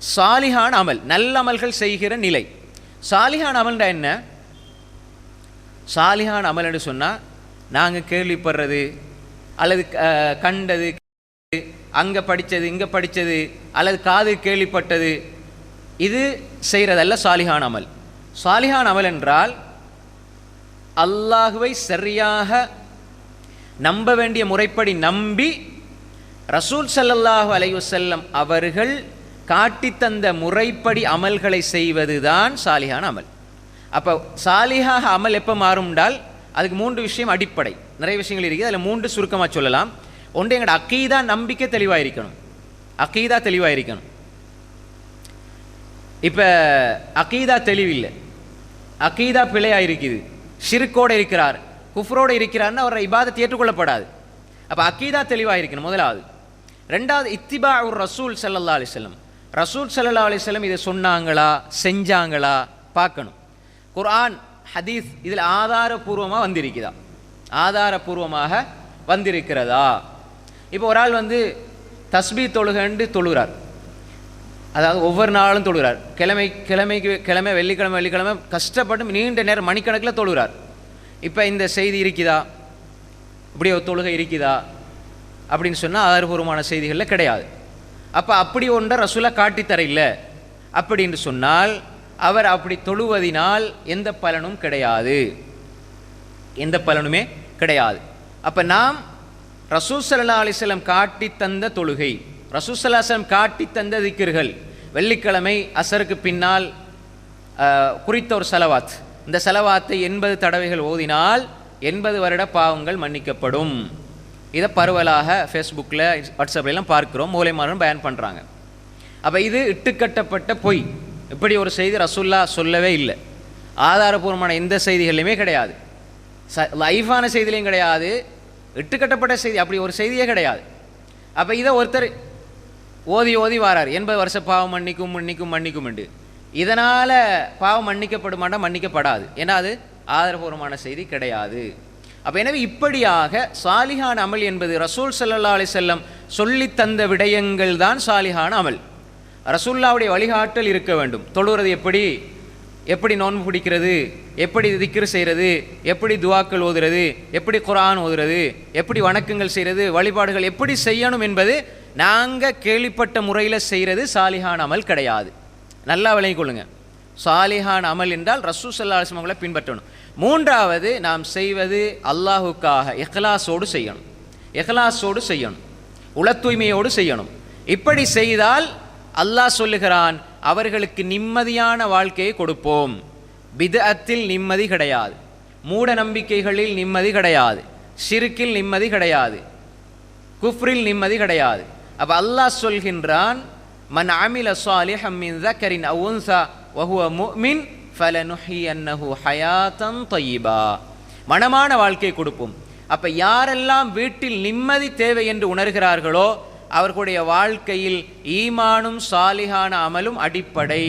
சாலிஹான் அமல் நல்ல அமல்கள் செய்கிற நிலை. சாலிஹான் அமல்டா என்ன? சாலிஹான அமல் என்று சொன்னால் நாங்கள் கேள்விப்படுறது அல்லது கண்டது அங்கே படித்தது இங்கே படித்தது அல்லது காது கேள்விப்பட்டது இது செய்கிறதல்ல சாலிஹான் அமல். சாலிஹான் அமல் என்றால் அல்லாஹுவை சரியாக நம்ப வேண்டிய முறைப்படி நம்பி ரசூல் சல்லல்லாஹு அலைஹி அவர்கள் காட்டித் தந்த முறைப்படி அமல்களை செய்வதுதான் சாலிஹான அமல். அப்போ சாலிஹாக அமல் எப்போ மாறும்டால் அதுக்கு மூன்று விஷயம் அடிப்படை. நிறைய விஷயங்கள் இருக்குது அதில் மூன்று சுருக்கமாக சொல்லலாம். ஒன்று எங்களோட அக்கீதா நம்பிக்கை தெளிவாக இருக்கணும் அக்கீதா தெளிவாக இருக்கணும் இப்போ அக்கீதா தெளிவில்லை. அக்கீதா பிழையாக இருக்குது ஷிருக்கோடு இருக்கிறார். குஃப்ரோடு இருக்கிறார்னு அவரை இபாதத்தை ஏற்றுக்கொள்ளப்படாது. அப்போ அக்கீதா தெளிவாக இருக்கணும் முதலாவது. ரெண்டாவது இத்திபா ஒரு ரசூல் சல்லல்லா செல்லம் ரசூல் சல்லா அலிஸ்லம் இதை சொன்னாங்களா செஞ்சாங்களா பார்க்கணும். குர்ஆன் ஹதீஸ் இதில் ஆதாரபூர்வமாக வந்திருக்குதா? ஆதாரபூர்வமாக வந்திருக்கிறதா? இப்போ ஒரு ஆள் வந்து தஸ்பீ தொழுகண்டு தொழுகிறார். அதாவது ஒவ்வொரு நாளும் தொழுகிறார். கிழமை கிழமைக்கு கிழமை வெள்ளிக்கிழமை வெள்ளிக்கிழமை கஷ்டப்பட்டு நீண்ட நேரம் மணிக்கணக்கில் தொழுகிறார். இப்போ இந்த செய்தி இருக்குதா? இப்படி ஒரு தொழுகை இருக்குதா? அப்படின்னு சொன்னால் ஆதாரபூர்வமான செய்திகளில் கிடையாது. அப்போ அப்படி ஒன்றை ரசூலா காட்டித்தரையில் இல்லை அப்படின்னு சொன்னால் அவர் அப்படி தொழுவதினால் எந்த பலனும் கிடையாது. எந்த பலனுமே கிடையாது. அப்போ நாம் ரசூசல்லா அலிஸ்லம் காட்டி தந்த தொழுகை ரசூசல்லாஸ்லம் ஸல்லல்லாஹு காட்டி தந்த திக்கிர்கள் வெள்ளிக்கிழமை அசருக்கு பின்னால் குறித்த ஒரு செலவாத். இந்த செலவாத்தை எண்பது தடவைகள் ஓதினால் எண்பது வருட பாவங்கள் மன்னிக்கப்படும். இதை பரவலாக ஃபேஸ்புக்கில் வாட்ஸ்அப்லாம் பார்க்குறோம். மூலைமாரும் பயன் பண்ணுறாங்க அப்போ இது இட்டுக்கட்டப்பட்ட பொய். இப்படி ஒரு செய்தி ரசுல்லா சொல்லவே இல்லை. ஆதாரபூர்வமான எந்த செய்திகள்லையுமே கிடையாது. ச லைஃபான செய்திலையும் கிடையாது. இட்டுக்கட்டப்பட்ட செய்தி அப்படி ஒரு செய்தியே கிடையாது. அப்போ இதை ஒருத்தர் ஓதி ஓதி வாரார். எண்பது வருஷம் பாவம் மன்னிக்கும் மன்னிக்கும் மன்னிக்கும் உண்டு இதனால் பாவம் மன்னிக்கப்படுமாட்டா மன்னிக்கப்படாது. ஏன்னா அது ஆதாரபூர்வமான செய்தி கிடையாது. அப்போ எனவே இப்படியாக சாலிஹான் அமல் என்பது ரசூல் சல்லா அலி செல்லம் சொல்லி தந்த விடயங்கள் தான் சாலிஹான் அமல். ரசூல்லாவுடைய வழிகாட்டல் இருக்க வேண்டும். தொழுகிறது எப்படி? எப்படி நோன்பு பிடிக்கிறது? எப்படி திக்ரு செய்கிறது? எப்படி துவாக்கள் ஓதுறது? எப்படி குரான் ஓதுறது? எப்படி வணக்கங்கள் செய்கிறது? வழிபாடுகள் எப்படி செய்யணும் என்பது நாங்கள் கேள்விப்பட்ட முறையில் செய்கிறது சாலிஹான் அமல் கிடையாது. நல்லா விளங்கிக் கொள்ளுங்கள் சாலிஹான் அமல் என்றால் ரசூ சல்லா அலிஸ்மங்களை பின்பற்றணும். மூன்றாவது நாம் செய்வது அல்லாஹுக்காக இஹ்லாஸோடு செய்யணும். இஹ்லாஸோடு செய்யணும். உள தூய்மையோடு செய்யணும். இப்படி செய்தால் அல்லாஹ் சொல்லுகிறான் அவர்களுக்கு நிம்மதியான வாழ்க்கையை கொடுப்போம். விதத்தில் நிம்மதி கிடையாது. மூட நம்பிக்கைகளில் நிம்மதி கிடையாது. சிறுக்கில் நிம்மதி கிடையாது. குஃப்ரில் நிம்மதி கிடையாது. அப்போ அல்லாஹ் சொல்கின்றான் மன் அமில சாலிஹம் மின் தக்கரின் அவுன்சா வஹுவ முமின் ஃபலனுஹி அன்னஹு ஹயாத்தன் தொய்பா மனமான வாழ்க்கை கொடுப்போம். அப்போ யாரெல்லாம் வீட்டில் நிம்மதி தேவை என்று உணர்கிறார்களோ அவர்களுடைய வாழ்க்கையில் ஈமானும் சாலிகான அமலும் அடிப்படை.